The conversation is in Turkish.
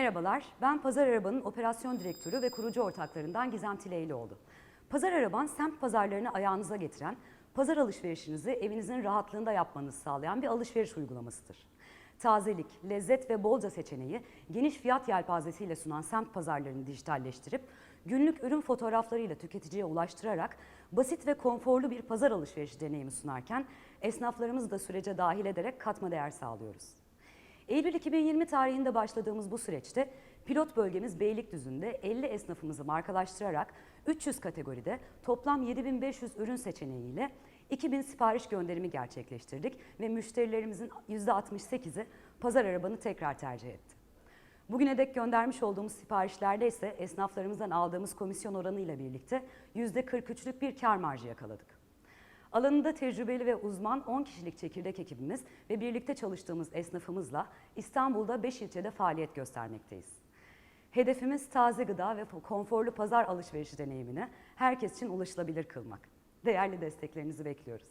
Merhabalar, ben Pazar Araba'nın operasyon direktörü ve kurucu ortaklarından Gizem Tileylioğlu. Pazar Araban, semt pazarlarını ayağınıza getiren, pazar alışverişinizi evinizin rahatlığında yapmanızı sağlayan bir alışveriş uygulamasıdır. Tazelik, lezzet ve bolca seçeneği geniş fiyat yelpazesiyle sunan semt pazarlarını dijitalleştirip, günlük ürün fotoğraflarıyla tüketiciye ulaştırarak basit ve konforlu bir pazar alışverişi deneyimi sunarken esnaflarımızı da sürece dahil ederek katma değer sağlıyoruz. Eylül 2020 tarihinde başladığımız bu süreçte pilot bölgemiz Beylikdüzü'nde 50 esnafımızı markalaştırarak 300 kategoride toplam 7500 ürün seçeneğiyle 2000 sipariş gönderimi gerçekleştirdik ve müşterilerimizin %68'i pazar arabanı tekrar tercih etti. Bugüne dek göndermiş olduğumuz siparişlerde ise esnaflarımızdan aldığımız komisyon oranıyla birlikte %43'lük bir kar marjı yakaladık. Alanında tecrübeli ve uzman 10 kişilik çekirdek ekibimiz ve birlikte çalıştığımız esnafımızla İstanbul'da 5 ilçede faaliyet göstermekteyiz. Hedefimiz taze gıda ve konforlu pazar alışverişi deneyimini herkes için ulaşılabilir kılmak. Değerli desteklerinizi bekliyoruz.